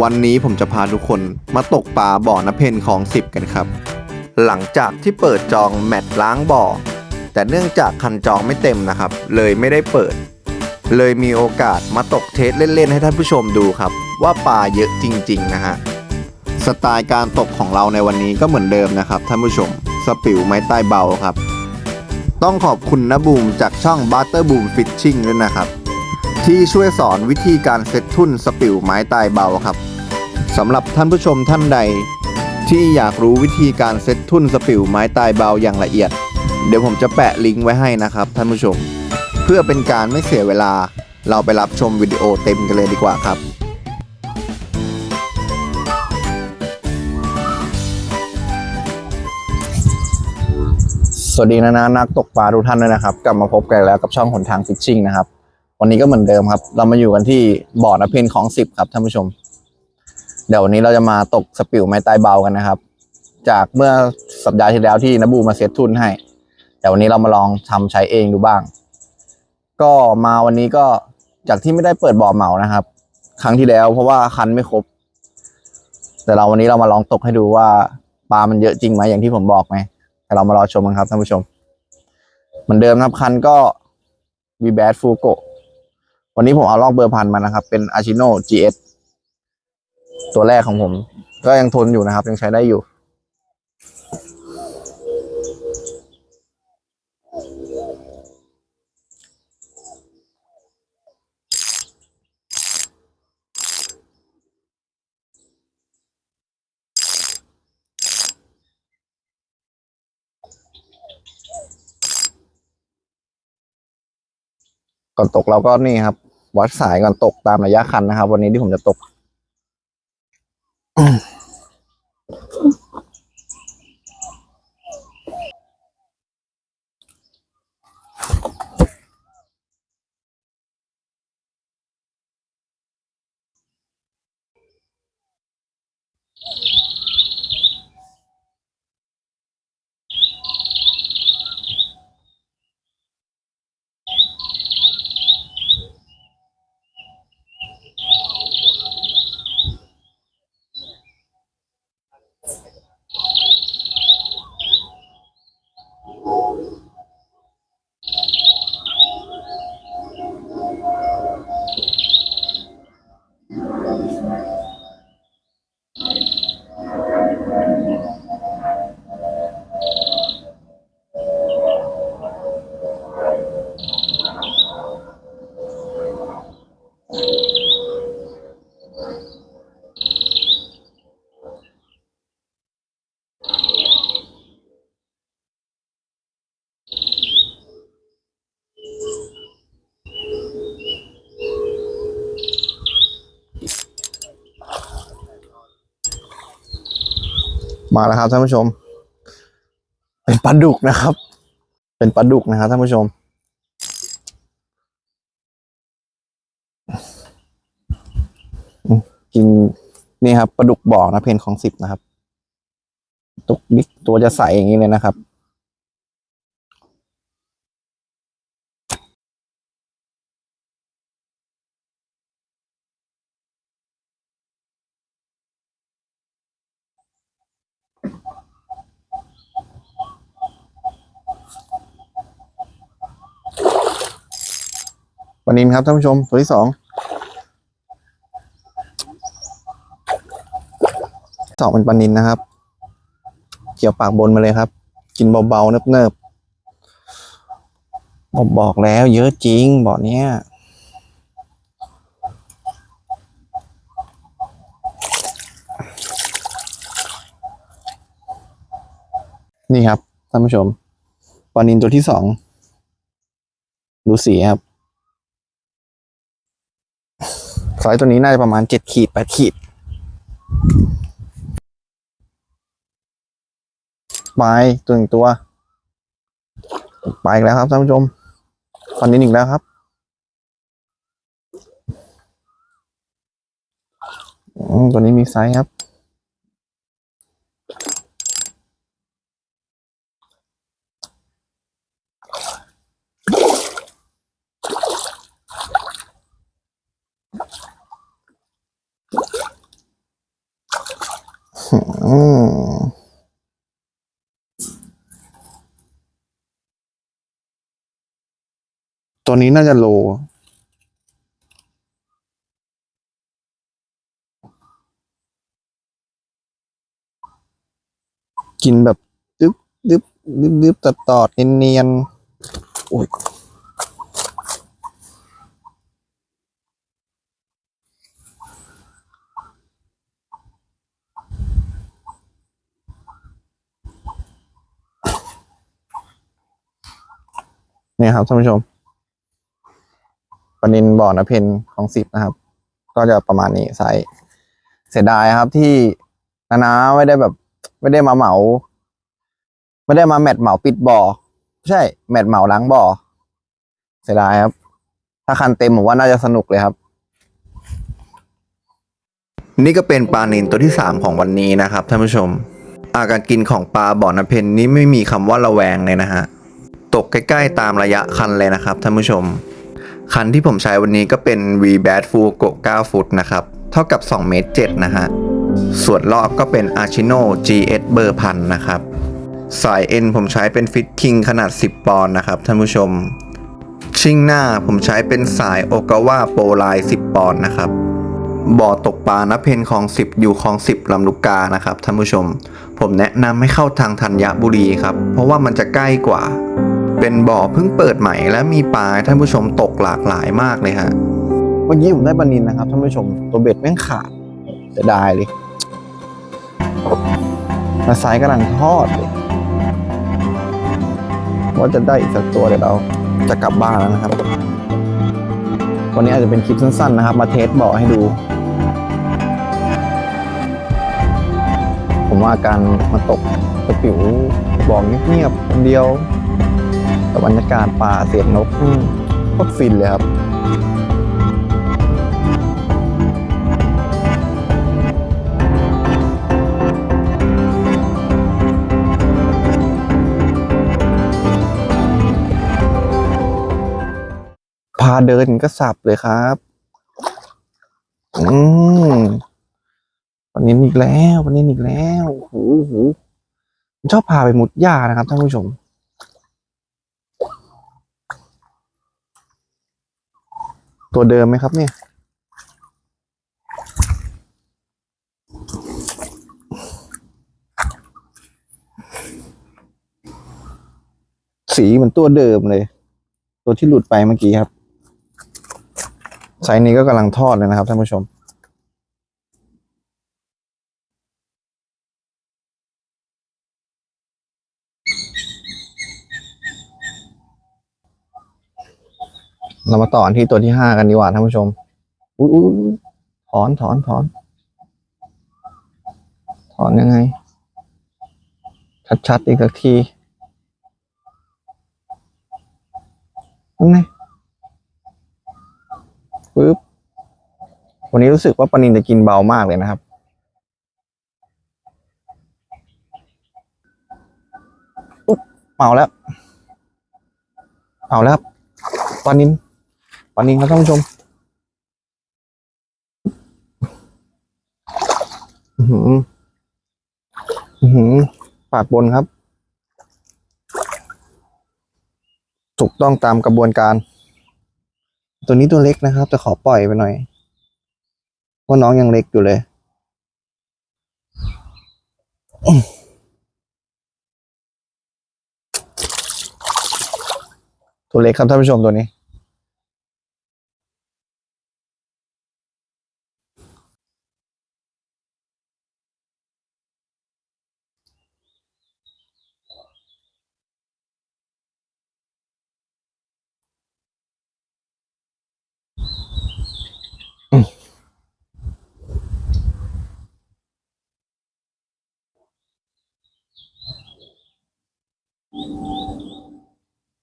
วันนี้ผมจะพาทุกคนมาตกปลาบ่อน้ำเพนของสิบกันครับ หลังจากที่เปิดจองแมตช์ล้างบ่อ แต่เนื่องจากคันจองไม่เต็มนะครับ เลยไม่ได้เปิด เลยมีโอกาสมาตกเทสเล่นๆให้ท่านผู้ชมดูครับ ว่าปลาเยอะจริง ๆ นะฮะสไตล์การตกของเราในวันนี้ก็เหมือนเดิมนะครับท่านผู้ชมสปิวไม้ใต้เบาครับ ต้องขอบคุณนะบูมจากช่อง Butter Boom Fishing ด้วยนะครับ ที่ช่วยสอนวิธีการเซตทุ่นสปิวไม้ตายเบาครับสำหรับท่านผู้ชมท่านใด ที่อยากรู้วิธีการเซตทุ่นสปิวไม้ตายเบาอย่างละเอียด เดี๋ยวผมจะแปะลิงก์ไว้ให้นะครับท่านผู้ชม เพื่อเป็นการไม่เสียเวลาเราไปรับชมวิดีโอเต็มกันเลยดีกว่าครับสวัสดีนะนะนักตกปลาทุกท่านด้วยนะครับ กลับมาพบกันแล้วกับช่องหนทางฟิชชิ่งนะครับ วันนี้ก็เหมือนเดิมครับ เรามาอยู่กันที่บ่อน้ำเพนของสิบครับท่านผู้ชม เดี๋ยววันนี้เราจะมาตกสปิวไม้ใต้เบากันนะครับ จากเมื่อสัปดาห์ที่แล้วที่นบูมาเซตทุนให้ แต่วันนี้เรามาลองทำใช้เองดูบ้าง ก็มาวันนี้ก็จากที่ไม่ได้เปิดบ่อเหมานะครับ ครั้งที่แล้วเพราะว่าคันไม่ครบ แต่เราวันนี้เรามาลองตกให้ดูว่าปลามันเยอะจริงไหมอย่างที่ผมบอกไหมแต่เรามารอชมกันครับท่านผู้ชม เหมือนเดิมครับคันก็ v b a t f u g o วันนี้ผมเอาลอกเบอร์พันมานะครับ เป็น a c h i n o GS ตัวแรกของผม ก็ยังทนอยู่นะครับ ยังใช้ได้อยู่ ก่อนตกเราก็นี่ครับ วัดสายก่อนตกตามระยะคันนะครับ วันนี้ที่ผมจะตก มาแล้วครับท่านผู้ชม เป็นปลาดุกนะครับ เป็นปลาดุกนะครับท่านผู้ชม กินนี่ครับปลาดุกบ่อนะเพนของสิบนะครับ ตุกบิ๊กตัวจะใสอย่างนี้เลยนะครับ ปลานินครับท่านผู้ชมตัวที่สองสองเป็นปลานินนะครับ เกี่ยวปากบนมาเลยครับ กินเบาๆเนิบๆผมบอกแล้วเยอะจริงบ่อเนี้ยนี่ครับท่านผู้ชมปลานินตัวที่สองดูสีครับ ไซส์ตัวนี้น่าจะประมาณเจ็ดขีดแปดขีดไปตัวหนึ่งตัวไปอีกแล้วครับท่านผู้ชมฟันนี้หนึ่งแล้วครับตัวนี้มีไซส์ครับ ตัวนี้น่าจะโล กินแบบดึบดึบดึบดึบตอดตอดเนียนเนียนโอ้ย เนี่ยครับท่านผู้ชมปลานินบ่อนะเพนของสิบนะครับ ก็จะประมาณนี้ไซส์เสียดายครับที่นานาไม่ได้แบบ ไม่ได้มาเหมา ไม่ได้มาแมตช์เหมาปิดบ่อใช่แมตช์เหมาล้างบ่อเสียดายครับ ถ้าคันเต็มผมว่าน่าจะสนุกเลยครับ นี่ก็เป็นปลานินตัวที่3ของวันนี้นะครับท่านผู้ชมอาการกินของปลาบ่อน้ำเพนนี้ไม่มีคำว่าระแวงเลยนะฮะ ตกใกล้ ๆ ตามระยะคันเลยนะครับท่านผู้ชม คันที่ผมใช้วันนี้ก็เป็น v b a t f u g o 9 ฟุตนะครับ เท่ากับ 2 เมตร 7 นะฮะ ส่วนรอบก็เป็น Archino GS เบอร์พันนะครับ สายเอ็นผมใช้เป็นฟิตคิงขนาด 10 ปอนด์นะครับท่านผู้ชม ชิงหน้าผมใช้เป็นสายโอกาวาโปรไล10 ปอนด์นะครับบ่อตกปลานะเพนคลอง 10 อยู่คลอง 10ลำลูกกานะครับท่านผู้ชม ผมแนะนำให้เข้าทางธัญบุรีครับ เพราะว่ามันจะใกล้กว่า เป็นบ่อเพิ่งเปิดใหม่และมีปลาท่านผู้ชมตกหลากหลายมากเลยฮะเมื่อกี้ผมได้ปลานินนะครับท่านผู้ชมตัวเบ็ดแม่งขาดเสียดายเลยมาไซส์กำลังทอดเลยว่าจะได้อีกสักตัวเดี๋ยวเราจะกลับบ้านแล้วนะครับ วันนี้อาจจะเป็นคลิปสั้นๆนะครับ มาเทสบ่อให้ดู ผมว่าการมาตกตะปิวบ่อเงียบๆคนเดียว กับบรรยากาศป่าเสียงนกนี่โคตรฟินเลยครับพาเดินก็สับเลยครับ อืมวันนี้อีกแล้ว วันนี้อีกแล้วโอ้โหชอบพาไปมุดหญ้านะครับท่านผู้ชม ตัวเดิมไหมครับเนี่ย สีเหมือนตัวเดิมเลย ตัวที่หลุดไปเมื่อกี้ครับไซส์นี้ก็กำลังทอดเลยนะครับท่านผู้ชม เรามาต่อที่ตัวที่ห้ากันดีกว่าท่านผู้ชมอุ้ยอุ้ยถอนถอนถอน ถอนยังไง ชัดๆอีกสักทีนั่นไงปึ๊บ วันนี้รู้สึกว่าปานินจะกินเบามากเลยนะครับอุ๊บเมาแล้ว เมาแล้วครับปานิน ปลานินครับท่านผู้ชมอือหืออือหือปากบนครับ ถูกต้องตามกระบวนการ ตัวนี้ตัวเล็กนะครับแต่ขอปล่อยไปหน่อยเพราะน้องยังเล็กอยู่เลยตัวเล็กครับท่านผู้ชมตัวนี้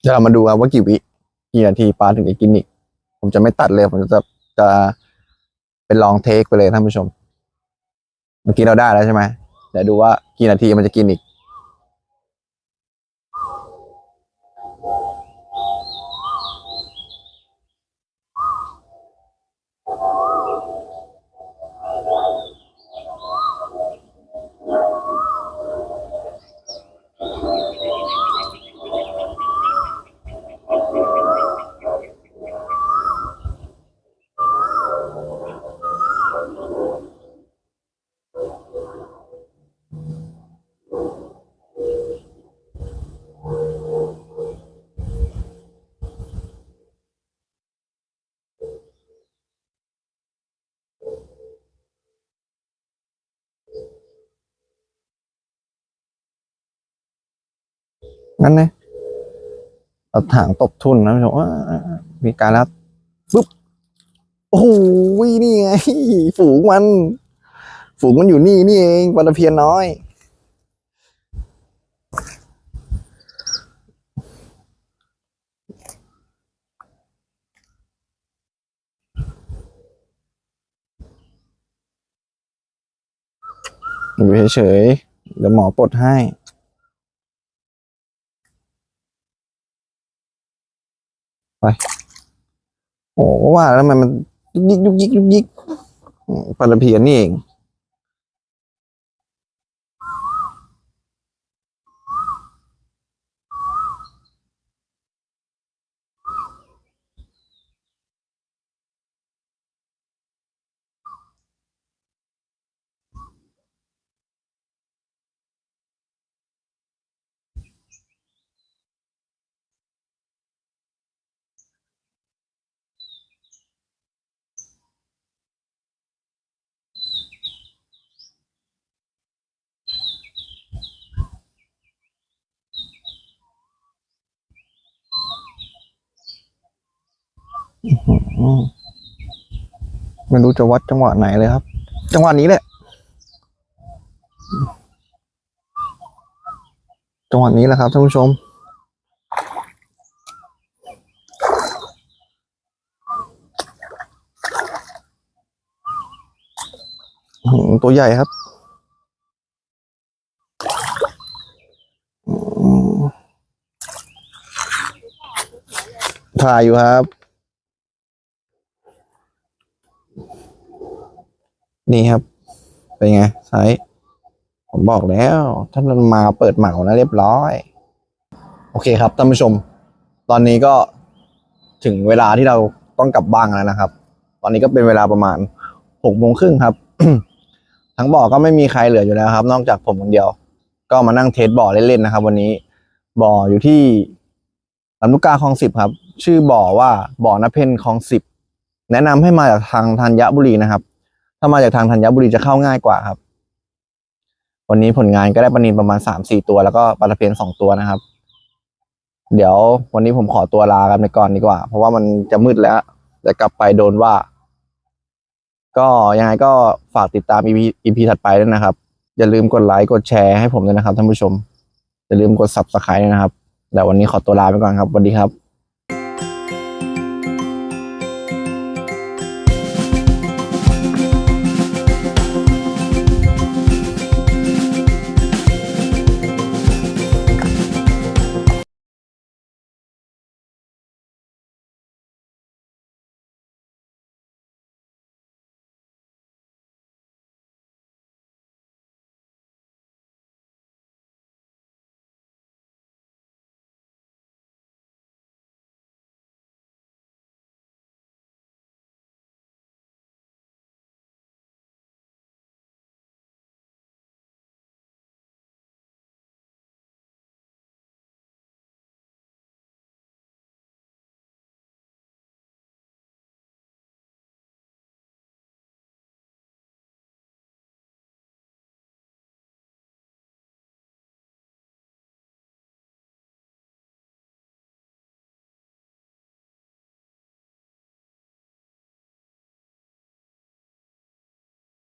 เดี๋ยวเรามาดูว่ากี่วิกี่นาทีปลาถึงจะกินอีก ผมจะไม่ตัดเลย ผมจะจะเป็นลองเทคไปเลยท่านผู้ชม เมื่อกี้เราได้แล้วใช่ไหมเดี๋ยวดูว่ากี่นาทีมันจะกินอีก งั้นนะเอาถางตบทุนนะผู้ชมอ่ามีการแล้วปุ๊บโอ้โหนี่ไงฝูงมัน ฝูงมันอยู่นี่นี่เองปลาเพียนน้อย อยู่เฉยๆเดี๋ยวหมอปลดให้ ไปโอ้ว่าแล้วมันมันยุกยิกยุกยิกยุกยิกปลาตะเพียนนี่เอง ไม่รู้จะวัดจังหวะไหนเลยครับ จังหวะนี้แหละ จังหวะนี้แหละครับท่านผู้ชม ตัวใหญ่ครับถ่ายอยู่ครับ นี่ครับ เป็นไงไซส์ผมบอกแล้ว ถ้ามันมาเปิดเหมาแล้วเรียบร้อย โอเคครับท่านผู้ชม ตอนนี้ก็ถึงเวลาที่เราต้องกลับบ้านแล้วนะครับ ตอนนี้ก็เป็นเวลาประมาณหกโมงครึ่งครับ ทั้งบ่อก็ไม่มีใครเหลืออยู่แล้วครับ นอกจากผมคนเดียว ก็มานั่งเทสบ่อเล่นๆนะครับ วันนี้บ่ออยู่ที่ลำลูกกาคลองสิบครับ ชื่อบ่อว่าบ่อนเพนคลองสิบแนะนำให้มาจากทางธัญบุรีนะครับ ถ้ามาจากทางธัญบุรีจะเข้าง่ายกว่าครับ วันนี้ผลงานก็ได้ปลานินประมาณสามสี่ตัว แล้วก็ปลาตะเพียนสองตัวนะครับ เดี๋ยววันนี้ผมขอตัวลากันไปก่อนดีกว่า เพราะว่ามันจะมืดแล้วแต่กลับไปโดนว่า ก็ยังไงก็ฝากติดตาม EP EP ถัดไปด้วยนะครับ อย่าลืมกดไลค์กดแชร์ให้ผมด้วยนะครับท่านผู้ชมอย่าลืมกด subscribe ด้วยนะครับแต่วันนี้ขอตัวลาไปก่อนครับสวัสดีครับ